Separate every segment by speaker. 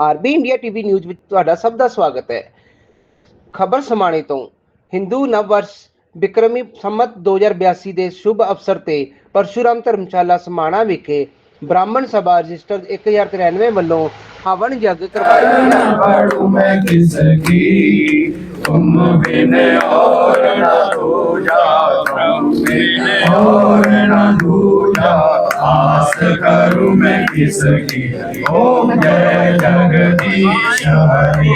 Speaker 1: RB India TV news ਵਿੱਚ ਤੁਹਾਡਾ ਸਭ ਦਾ ਸਵਾਗਤ ਹੈ। ਖਬਰ ਸਮਾਣੇ ਤੋਂ, ਹਿੰਦੂ ਨਵ ਵਰਸ਼ ਬਿਕਰਮੀ ਸੰਮਤ 2082 ਦੇ ਸ਼ੁਭ ਅਵਸਰ ਤੇ ਪਰਸ਼ੁਰਾਮ ਧਰਮਸ਼ਾਲਾ ਸਮਾਣਾ ਵਿਖੇ ਬ੍ਰਾਹਮਣ ਸਭਾ ਰਜਿਸਟਰ 1093 ਵੱਲੋਂ ਹਵਨ ਯੱਗ ਕਰਵਾਇਆ
Speaker 2: करूं मैं किसकी ओम जय जगदीश हरि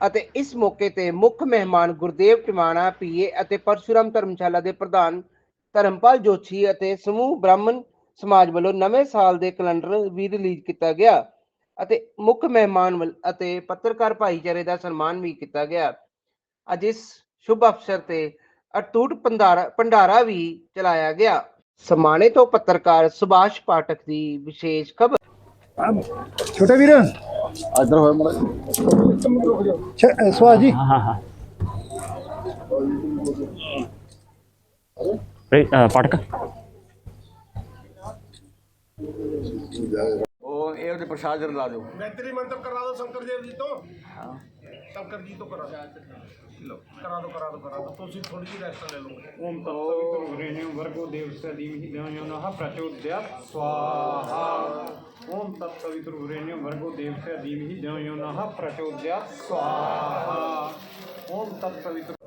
Speaker 1: ਅਤੇ ਇਸ ਮੌਕੇ ਤੇ ਮੁੱਖ ਮਹਿਮਾਨ ਗੁਰਦੇਵ ਟਿਵਾਣਾ ਪੀਏ ਅਤੇ ਪਰਸ਼ੁਰਾਮ ਧਰਮਸ਼ਾਲਾ ਦੇ ਪ੍ਰਧਾਨ ਧਰਮਪਾਲ ਜੋਸ਼ੀ ਅਤੇ ਸਮੂਹ ਬ੍ਰਾਹਮਣ ਸਮਾਜ ਵੱਲੋਂ ਨਵੇਂ ਸਾਲ ਦੇ ਕੈਲੰਡਰ ਵੀ ਰਿਲੀਜ਼ ਕੀਤਾ ਗਿਆ ਅਤੇ ਮੁੱਖ ਮਹਿਮਾਨ ਵੱਲ- ਅਤੇ ਪੱਤਰਕਾਰ ਭਾਈਚਾਰੇ ਦਾ ਸਨਮਾਨ ਵੀ ਕੀਤਾ ਗਿਆ ਅੱਜ ਇਸ ਸ਼ੁਭ ਅਵਸਰ ਤੇ ਅਟੂਟ ਭੰਡਾਰਾ ਭੰਡਾਰਾ ਵੀ ਚਲਾਇਆ ਗਿਆ ਸਮਾਣੇ ਤੋਂ ਪੱਤਰਕਾਰ ਸੁਭਾਸ਼ ਪਾਠਕ ਦੀ ਵਿਸ਼ੇਸ਼ ਖਬਰ।
Speaker 3: ਛੋਟੇ ਵੀਰ।
Speaker 4: ਇਧਰ ਹੋਇਆ ਮੜਾ
Speaker 3: ਸੁਭਾਸ਼ ਜੀ।
Speaker 5: ਹਾਂ ਹਾਂ ਰੇ ਪਟਕ
Speaker 4: ਉਹ ਇਹ ਉਹਦੇ ਪ੍ਰਸ਼ਾਦ ਲਾ ਦਿਓ।
Speaker 6: ਗਾਇਤਰੀ ਮੰਤਰ ਕਰਾ ਦਿਓ ਸ਼ੰਕਰ ਦੇਵ ਜੀ ਤੋਂ। ਸ਼ੰਕਰ ਜੀ ਤੋਂ ਕਰਾ ਦਿਓ ਕਰਾ ਦਿਓ ਕਰਾ ਦਿਓ ਕਰਾ ਦਿਓ ਤੁਸੀਂ ਥੋੜੀ ਜਿਹੀ ਰੈਸਟ ਲੈ ਲਓ
Speaker 7: ओम तत्सवितुर्वरेण्यं भर्गो देवस्य धीमहि धियो यो नः प्रचोदयात् स्वाहा ओम तत्सवितुर्वरेण्यं भर्गो देवस्य धीमहि धियो यो नः प्रचोदयात् स्वाहा ओम तत्सवितुर्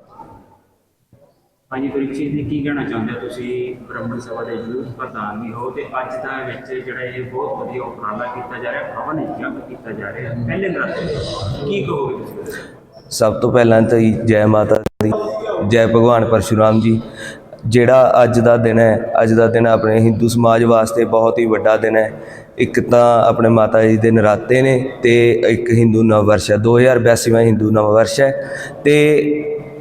Speaker 5: ਹਾਂਜੀ ਪ੍ਰੀਖਿਤ ਜੀ ਕੀ ਕਹਿਣਾ ਚਾਹੁੰਦੇ ਹੋ ਤੁਸੀਂ? ਬ੍ਰਹਮਣ ਸਭਾ ਦੇ ਯੂਥ ਪ੍ਰਧਾਨ ਵੀ ਹੋ ਤੇ ਅੱਜ ਦਾ ਵਿੱਚ ਜਿਹੜਾ ਇਹ ਬਹੁਤ ਵਧੀਆ ਉਪਰਾਲਾ ਕੀਤਾ ਜਾ ਰਿਹਾ ਹਵਨ ਯੱਗ ਕੀਤਾ ਜਾ ਰਿਹਾ, ਪਹਿਲੇ ਨਰਾਤੇ ਕੀ ਕਹੋਗੇ ਤੁਸੀਂ?
Speaker 8: ਸਭ ਤੋਂ ਪਹਿਲਾਂ ਤਾਂ ਜੈ ਮਾਤਾ ਦੀ, ਜੈ ਭਗਵਾਨ ਪਰਸ਼ੁਰਾਮ ਜੀ। ਜਿਹੜਾ ਅੱਜ ਦਾ ਦਿਨ ਹੈ, ਅੱਜ ਦਾ ਦਿਨ ਆਪਣੇ ਹਿੰਦੂ ਸਮਾਜ ਵਾਸਤੇ ਬਹੁਤ ਹੀ ਵੱਡਾ ਦਿਨ ਹੈ। ਇੱਕ ਤਾਂ ਆਪਣੇ ਮਾਤਾ ਜੀ ਦੇ ਨਰਾਤੇ ਨੇ ਤੇ ਇੱਕ ਹਿੰਦੂ ਨਵ ਵਰਸ਼ ਹੈ 2082ਵਾਂ ਹਿੰਦੂ ਨਵ ਵਰਸ਼ ਹੈ। ਤੇ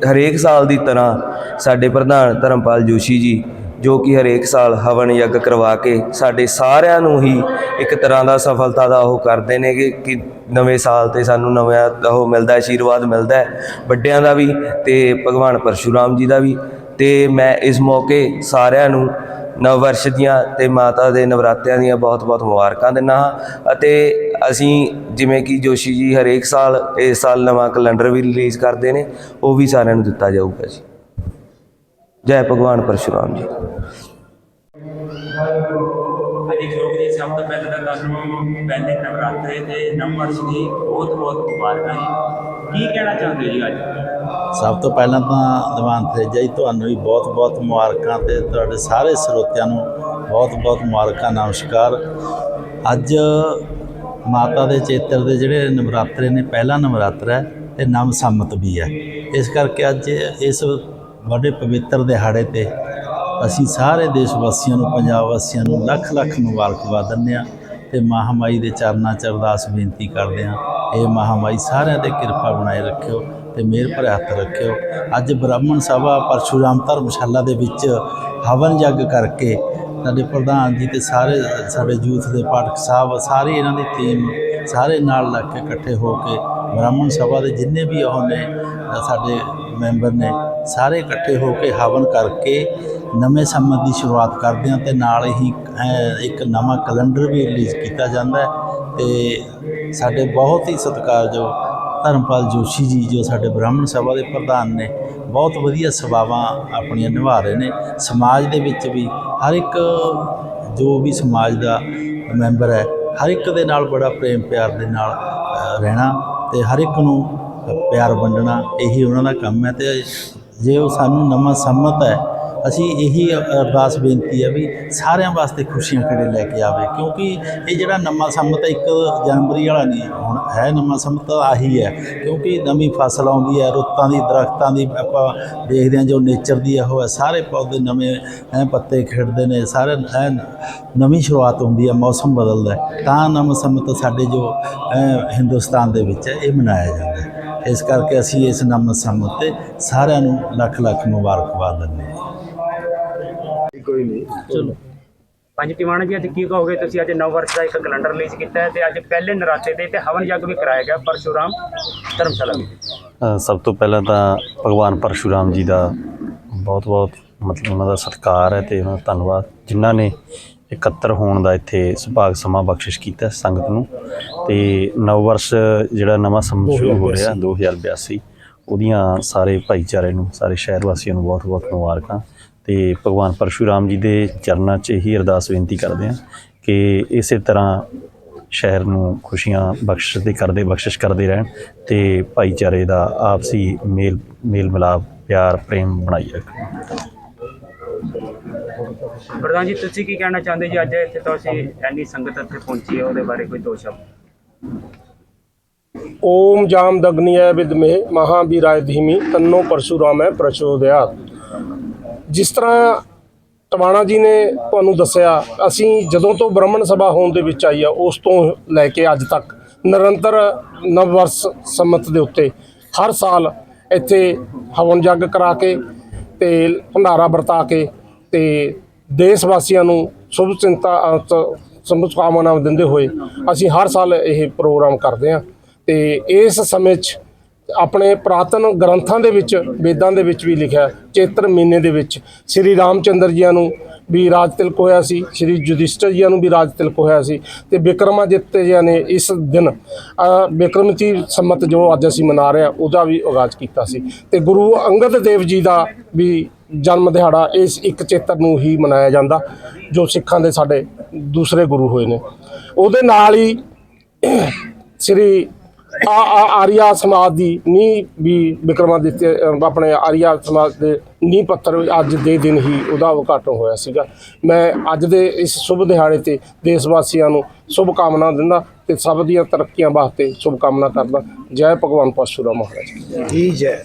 Speaker 8: ਹਰੇਕ ਸਾਲ ਦੀ ਤਰ੍ਹਾਂ ਸਾਡੇ ਪ੍ਰਧਾਨ ਧਰਮਪਾਲ ਜੋਸ਼ੀ ਜੀ, ਜੋ ਕਿ ਹਰੇਕ ਸਾਲ ਹਵਨ ਯੱਗ ਕਰਵਾ ਕੇ ਸਾਡੇ ਸਾਰਿਆਂ ਨੂੰ ਹੀ ਇੱਕ ਤਰ੍ਹਾਂ ਦਾ ਸਫਲਤਾ ਦਾ ਉਹ ਕਰਦੇ ਨੇ ਕਿ ਨਵੇਂ ਸਾਲ ਤੇ ਸਾਨੂੰ ਨਵਾਂ ਉਹ ਮਿਲਦਾ ਆਸ਼ੀਰਵਾਦ ਮਿਲਦਾ ਵੱਡਿਆਂ ਦਾ ਵੀ ਤੇ ਭਗਵਾਨ ਪਰਸ਼ੂਰਾਮ ਜੀ ਦਾ ਵੀ। ਤੇ ਮੈਂ ਇਸ ਮੌਕੇ ਸਾਰਿਆਂ ਨੂੰ ਨਵ ਵਰਸ਼ ਦੀਆਂ ਤੇ ਮਾਤਾ ਦੇ ਨਵਰਾਤਿਆਂ ਦੀਆਂ ਬਹੁਤ-ਬਹੁਤ ਮੁਬਾਰਕਾਂ ਦਿੰਦਾ ਹਾਂ। ਅਤੇ ਅਸੀਂ ਜਿਵੇਂ ਕਿ ਜੋਸ਼ੀ ਜੀ ਹਰੇਕ ਸਾਲ, ਇਸ ਸਾਲ ਨਵਾਂ ਕੈਲੰਡਰ ਵੀ ਰਿਲੀਜ਼ ਕਰਦੇ ਨੇ, ਉਹ ਵੀ ਸਾਰਿਆਂ ਨੂੰ ਦਿੱਤਾ ਜਾਊਗਾ ਜੀ। ਜੈ ਭਗਵਾਨ ਪਰਸ਼ੁਰਾਮ ਜੀ।
Speaker 5: ਹਾਂਜੀ ਜੋਗ ਜੀ, ਸਭ ਤੋਂ ਪਹਿਲਾਂ ਤਾਂ ਤੁਹਾਨੂੰ ਪਹਿਲੇ ਨਵਰਾਤਰੇ ਤੇ ਨਵਵਰਸ਼ ਦੀ ਬਹੁਤ ਬਹੁਤ ਮੁਬਾਰਕਾਂ ਜੀ। ਕੀ ਕਹਿਣਾ ਚਾਹੁੰਦੇ ਜੀ ਅੱਜ?
Speaker 9: ਸਭ ਤੋਂ ਪਹਿਲਾਂ ਤਾਂ ਦੀਵਾਨ ਤੇਜਾ ਜੀ, ਤੁਹਾਨੂੰ ਵੀ ਬਹੁਤ-ਬਹੁਤ ਮੁਬਾਰਕਾਂ ਤੇ ਤੁਹਾਡੇ ਸਾਰੇ ਸਰੋਤਿਆਂ ਨੂੰ ਬਹੁਤ-ਬਹੁਤ ਮੁਬਾਰਕਾਂ, ਨਮਸਕਾਰ। ਅੱਜ ਮਾਤਾ ਦੇ ਚੇਤਰ ਦੇ ਜਿਹੜੇ ਨਵਰਾਤਰੇ ਨੇ, ਪਹਿਲਾ ਨਵਰਾਤਰਾ ਹੈ ਤੇ ਨਵ ਸੰਮਤ ਵੀ ਹੈ। ਇਸ ਕਰਕੇ ਅੱਜ ਇਸ ਵੱਡੇ ਪਵਿੱਤਰ ਦਿਹਾੜੇ ਤੇ ਅਸੀਂ ਸਾਰੇ ਦੇਸ਼ ਵਾਸੀਆਂ ਨੂੰ, ਪੰਜਾਬ ਵਾਸੀਆਂ ਨੂੰ ਲੱਖ ਲੱਖ ਮੁਬਾਰਕਬਾਦ ਦਿੰਦੇ ਹਾਂ ਤੇ ਮਹਾਮਾਈ ਦੇ ਚਰਨਾਂ 'ਚ ਅਰਦਾਸ ਬੇਨਤੀ ਕਰਦੇ ਹਾਂ। ਇਹ ਮਹਾਮਾਈ ਸਾਰਿਆਂ ਤੇ ਕਿਰਪਾ ਬਣਾਏ ਰੱਖਿਓ। ਤੇ ਮਿਹਰ ਭਰੇ ਹੱਥ ਰੱਖਿਓ। ਅੱਜ ਬ੍ਰਾਹਮਣ ਸਭਾ ਪਰਸ਼ੂਰਾਮ ਧਰਮਸ਼ਾਲਾ ਦੇ ਵਿੱਚ ਹਵਨ ਯੱਗ ਕਰਕੇ ਸਾਡੇ ਪ੍ਰਧਾਨ ਜੀ ਤੇ ਸਾਰੇ ਸਾਡੇ ਯੂਥ ਦੇ ਪਾਠਕ ਸਾਹਿਬ, ਸਾਰੇ ਇਹਨਾਂ ਦੀ ਟੀਮ ਸਾਰੇ ਨਾਲ ਲੱਗ ਕੇ ਇਕੱਠੇ ਹੋ ਕੇ ਬ੍ਰਾਹਮਣ ਸਭਾ ਦੇ ਜਿੰਨੇ ਵੀ ਉਹ ਨੇ, ਸਾਡੇ ਮੈਂਬਰ ਨੇ, ਸਾਰੇ ਇਕੱਠੇ ਹੋ ਕੇ ਹਵਨ ਕਰਕੇ ਨਵੇਂ ਸੰਮਤ ਦੀ ਸ਼ੁਰੂਆਤ ਕਰਦੇ ਹਾਂ ਤੇ ਨਾਲ ਹੀ ਇੱਕ ਨਵਾਂ ਕੈਲੰਡਰ ਵੀ ਰਿਲੀਜ਼ ਕੀਤਾ ਜਾਂਦਾ ਹੈ ਤੇ ਸਾਡੇ ਬਹੁਤ ਹੀ ਸਤਿਕਾਰਯੋਗ ਧਰਮਪਾਲ ਜੋਸ਼ੀ ਜੀ, ਜੋ ਸਾਡੇ ਬ੍ਰਾਹਮਣ ਸਭਾ ਦੇ ਪ੍ਰਧਾਨ ਨੇ, ਬਹੁਤ ਵਧੀਆ ਸੇਵਾਵਾਂ ਆਪਣੀਆਂ ਨਿਭਾ ਰਹੇ ਨੇ। ਸਮਾਜ ਦੇ ਵਿੱਚ ਵੀ ਹਰ ਇੱਕ, ਜੋ ਵੀ ਸਮਾਜ ਦਾ ਮੈਂਬਰ ਹੈ, ਹਰ ਇੱਕ ਦੇ ਨਾਲ ਬੜਾ ਪ੍ਰੇਮ ਪਿਆਰ ਦੇ ਨਾਲ ਰਹਿਣਾ ਤੇ ਹਰ ਇੱਕ ਨੂੰ ਪਿਆਰ ਵੰਡਣਾ, ਇਹੀ ਉਹਨਾਂ ਦਾ ਕੰਮ ਹੈ। ਤੇ ਜੇ ਉਹ ਸਾਨੂੰ ਨਵਾਂ ਸੰਮਤ ਹੈ ਅਸੀਂ ਇਹੀ ਅਰਦਾਸ ਬੇਨਤੀ ਹੈ ਵੀ ਸਾਰਿਆਂ ਵਾਸਤੇ ਖੁਸ਼ੀਆਂ ਕਿਹੜੇ ਲੈ ਕੇ ਆਵੇ, ਕਿਉਂਕਿ ਇਹ ਜਿਹੜਾ ਨਵਾਂ ਸੰਮਤ ਇੱਕ ਜਨਵਰੀ ਵਾਲਾ ਨਹੀਂ ਹੁਣ ਹੈ ਨਵਾਂ ਸੰਮਤ ਆਹੀ ਹੈ, ਕਿਉਂਕਿ ਨਵੀਂ ਫਸਲ ਆਉਂਦੀ ਹੈ, ਰੁੱਤਾਂ ਦੀ, ਦਰਖਤਾਂ ਦੀ ਆਪਾਂ ਦੇਖਦੇ ਹਾਂ ਜੋ ਨੇਚਰ ਦੀ ਉਹ ਹੈ, ਸਾਰੇ ਪੌਦੇ ਨਵੇਂ ਐ ਪੱਤੇ ਖਿੜਦੇ ਨੇ, ਸਾਰੇ ਐਨ ਨਵੀਂ ਸ਼ੁਰੂਆਤ ਹੁੰਦੀ ਹੈ, ਮੌਸਮ ਬਦਲਦਾ ਤਾਂ ਨਵਾਂ ਸੰਮਤ ਸਾਡੇ ਜੋ ਹਿੰਦੁਸਤਾਨ ਦੇ ਵਿੱਚ ਹੈ, ਇਹ ਮਨਾਇਆ ਜਾਂਦਾ ਹੈ। ਇਸ ਕਰਕੇ ਅਸੀਂ ਇਸ ਨਵਾਂ ਸੰਮਤ ਤੇ ਸਾਰਿਆਂ ਨੂੰ ਲੱਖ ਲੱਖ ਮੁਬਾਰਕਬਾਦ ਦਿੰਦੇ ਹਾਂ।
Speaker 5: ਪੰਜ ਟਿਵਾਣਾ ਜੀ ਅੱਜ ਕੀ ਕਹੋਗੇ? ਤੁਸੀਂ ਅੱਜ ਨਵ ਵਰਸ਼ ਦਾ ਇੱਕ ਕੈਲੰਡਰ ਰਿਲੀਜ਼ ਕੀਤਾ ਹੈ ਤੇ ਅੱਜ ਪਹਿਲੇ ਨਰਾਤੇ ਤੇ ਤੇ ਹਵਨ ਯੱਗ ਵੀ ਕਰਾਇਆ ਗਿਆ ਪਰਸ਼ੁਰਾਮ ਧਰਮਸ਼ਾਲਾ ਵਿੱਚ
Speaker 10: ਸਭ ਤੋਂ ਪਹਿਲਾਂ ਤਾਂ ਭਗਵਾਨ ਪਰਸ਼ੁਰਾਮ ਜੀ ਦਾ ਬਹੁਤ ਬਹੁਤ ਮਤਲਬ ਉਹਨਾਂ ਦਾ ਸਤਿਕਾਰ ਹੈ ਤੇ ਉਹਨਾਂ ਦਾ ਧੰਨਵਾਦ। ਜਿਨ੍ਹਾਂ ਨੇ ਇਕੱਤਰ ਹੋਣ ਦਾ ਇੱਥੇ ਸੁਭਾਗ ਸਮਾਂ ਬਖਸ਼ਿਸ਼ ਕੀਤਾ ਸੰਗਤ ਨੂੰ। ਤੇ ਨਵ ਵਰਸ਼ ਜਿਹੜਾ ਨਵਾਂ ਸੰਮਤ ਸ਼ੁਰੂ ਹੋ ਰਿਹਾ 2082 ਉਹਦੀਆਂ ਸਾਰੇ ਭਾਈਚਾਰੇ ਨੂੰ ਸਾਰੇ ਸ਼ਹਿਰ ਵਾਸੀਆਂ ਨੂੰ ਬਹੁਤ-ਬਹੁਤ ਮੁਬਾਰਕਾਂ। ਤੇ ਭਗਵਾਨ ਪਰਸ਼ੂਰਾਮ ਜੀ ਦੇ ਚਰਨਾਂ 'ਚ ਇਹੀ ਅਰਦਾਸ ਬੇਨਤੀ ਕਰਦੇ ਹਾਂ ਕਿ ਇਸੇ ਤਰ੍ਹਾਂ ਸ਼ਹਿਰ ਨੂੰ ਖੁਸ਼ੀਆਂ ਬਖਸ਼ਦੇ ਕਰਦੇ ਬਖਸ਼ਿਸ਼ ਕਰਦੇ ਰਹਿਣ ਤੇ ਭਾਈਚਾਰੇ ਦਾ ਆਪਸੀ ਮੇਲ ਮੇਲ ਮਿਲਾਪ ਪਿਆਰ ਪ੍ਰੇਮ ਬਣਾਈ ਰੱਖਣ।
Speaker 5: ਪ੍ਰਧਾਨ ਜੀ ਤੁਸੀਂ ਕੀ ਕਹਿਣਾ ਚਾਹੁੰਦੇ ਜੀ? ਅੱਜ ਇੱਥੇ ਤੁਸੀਂ ਇੰਨੀ ਸੰਗਤ ਇੱਥੇ ਪਹੁੰਚੀ ਹੈ ਉਹਦੇ ਬਾਰੇ ਕੋਈ ਦੋ ਸ਼ਬਦ
Speaker 6: ਓਮ ਜਾਮ ਦਗਨੀय ਵਿਦਮੇ ਮਹਾਵੀਰਾय ਧੀਮੀ ਤੰਨੋ ਪਰਸ਼ੁਰਾਮੈ ਪ੍ਰਚੋਦਿਆਤ। ਜਿਸ ਤਰ੍ਹਾਂ ਟਵਾਣਾ ਜੀ ਨੇ ਤੁਹਾਨੂੰ ਦੱਸਿਆ ਅਸੀਂ ਜਦੋਂ ਤੋਂ ਬ੍ਰਾਹਮਣ ਸਭਾ ਹੋਣ ਦੇ ਵਿੱਚ ਆਈ ਆ ਉਸ ਤੋਂ ਲੈ ਕੇ ਅੱਜ ਤੱਕ ਨਿਰੰਤਰ ਨਵ ਵਰਸ ਸੰਮਤ ਦੇ ਉੱਤੇ ਹਰ ਸਾਲ ਇੱਥੇ ਹਵਨ ਜੱਗ ਕਰਾ ਕੇ ਤੇ ਭੰਡਾਰਾ ਵਰਤਾ ਕੇ ਤੇ ਦੇਸ਼ ਵਾਸੀਆਂ ਨੂੰ ਸ਼ੁਭ ਚਿੰਤਾ ਅ, ਕਾਮਨਾਵਾਂ ਦਿੰਦੇ ਹੋਏ ਅਸੀਂ ਹਰ ਸਾਲ ਇਹ ਪ੍ਰੋਗਰਾਮ ਕਰਦੇ ਹਾਂ ਤੇ ਇਸ ਸਮੇਂ 'ਚ ਆਪਣੇ ਪ੍ਰਾਤਨ ਗ੍ਰੰਥਾਂ ਦੇ ਵਿੱਚ ਵੇਦਾਂ ਦੇ ਵਿੱਚ ਵੀ ਲਿਖਿਆ ਚੇਤਰ ਮਹੀਨੇ ਦੇ ਵਿੱਚ। ਸ੍ਰੀ ਰਾਮਚੰਦਰ ਜੀਆਂ ਨੂੰ ਵੀ ਰਾਜ ਤਿਲਕ ਹੋਇਆ ਸੀ ਸ੍ਰੀ ਯੁਧਿਸ਼ਟਰ ਜੀਆਂ ਨੂੰ ਵੀ ਰਾਜ ਤਿਲਕ ਹੋਇਆ ਸੀ ਤੇ ਵਿਕਰਮਾਦਿੱਤ ਜੀਆਂ ਨੇ ਇਸ ਦਿਨ ਅ, ਸੰਮਤ ਜੋ ਅੱਜ ਅਸੀਂ ਮਨਾ ਰਹੇ ਹਾਂ ਉਹਦਾ ਵੀ ਆਗਾਜ਼ ਕੀਤਾ ਸੀ। ਤੇ ਗੁਰੂ ਅੰਗਦ ਦੇਵ ਜੀ ਦਾ ਵੀ ਜਨਮ ਦਿਹਾੜਾ ਇਸ ਇੱਕ ਚੇਤਰ ਨੂੰ ਹੀ ਮਨਾਇਆ ਜਾਂਦਾ ਜੋ ਸਿੱਖਾਂ ਦੇ ਸਾਡੇ ਦੂਸਰੇ ਗੁਰੂ ਹੋਏ ਨੇ। ਉਹਦੇ ਨਾਲ ਹੀ ਸ੍ਰੀ ਆ ਆਰੀਆ ਸਮਾਜ ਦੀ ਨੀ ਵੀ ਵਿਕਰਮਾਦਿੱਤ ਅ, ਆਪਣੇ ਆਰੀਆ ਸਮਾਜ ਦੇ ਨੀ ਪੱਤਰ ਅੱਜ ਦੇ ਦਿਨ ਹੀ ਉਹਦਾ ਉਦਘਾਟਨ ਹੋਇਆ ਸੀਗਾ। ਮੈਂ ਅੱਜ ਦੇ ਇਸ ਸ਼ੁਭ ਦਿਹਾੜੇ ਤੇ ਦੇਸ਼ ਵਾਸੀਆਂ ਨੂੰ ਸ਼ੁਭ ਕਾਮਨਾ ਦਿੰਦਾ ਤੇ ਸਭ ਦੀਆਂ ਤਰੱਕੀਆਂ ਵਾਸਤੇ ਸ਼ੁਭ ਕਾਮਨਾ ਕਰਦਾ। ਜੈ ਭਗਵਾਨ ਪਰਸ਼ੁਰਾਮ ਮਹਾਰਾਜ।
Speaker 3: ਜੀ ਜੈ।